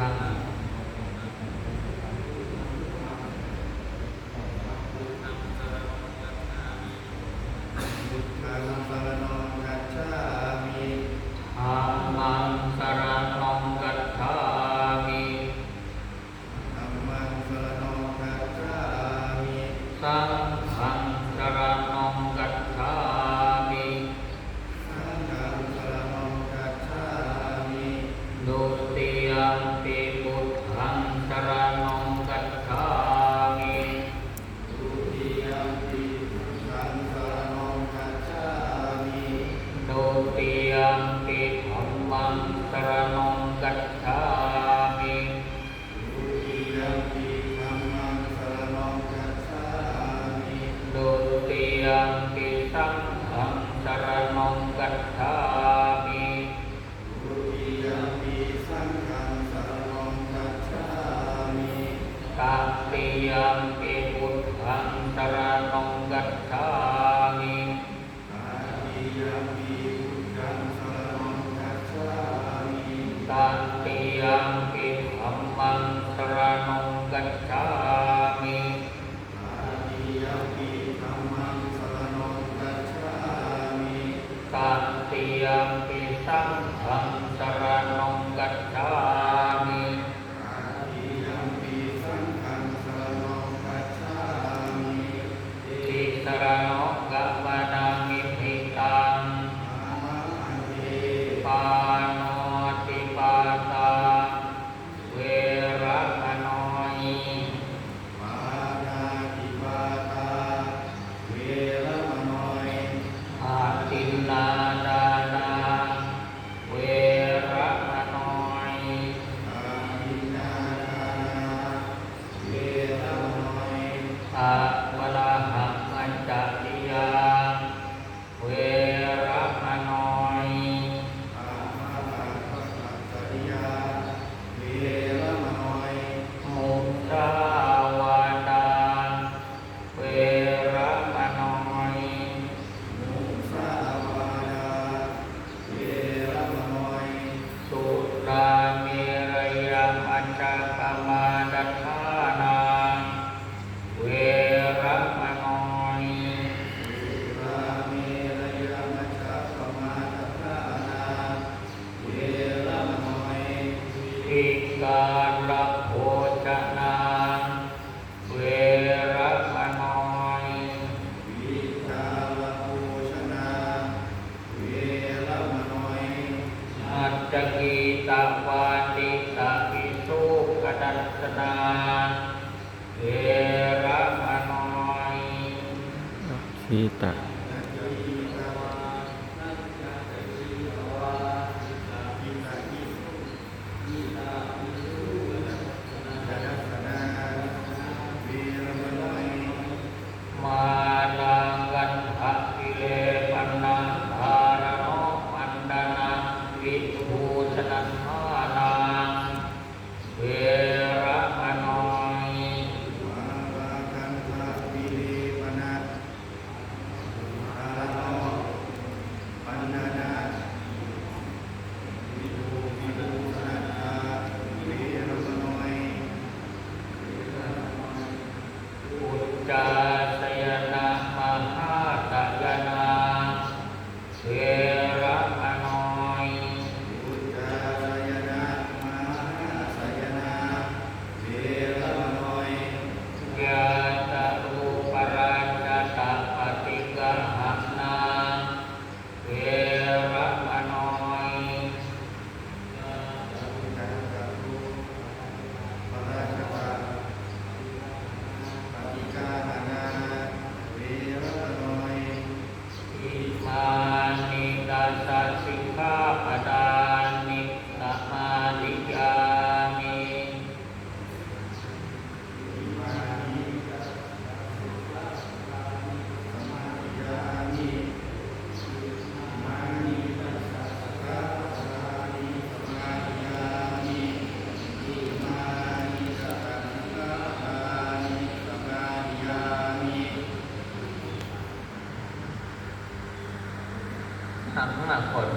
ah ยังปิธรรมังสรณังกัจฉามิดุติยังปิสังฆังสรณังกัจฉามิตัปปิยังปิพุทธังสรณังกัจฉา yang pisang การะโภชนาเวรมนอยวิกาลโภชนาเวรมนอยอัจจกีตาวาติตาปิสุกดัตนาเวรมนอยขีตา 자. más por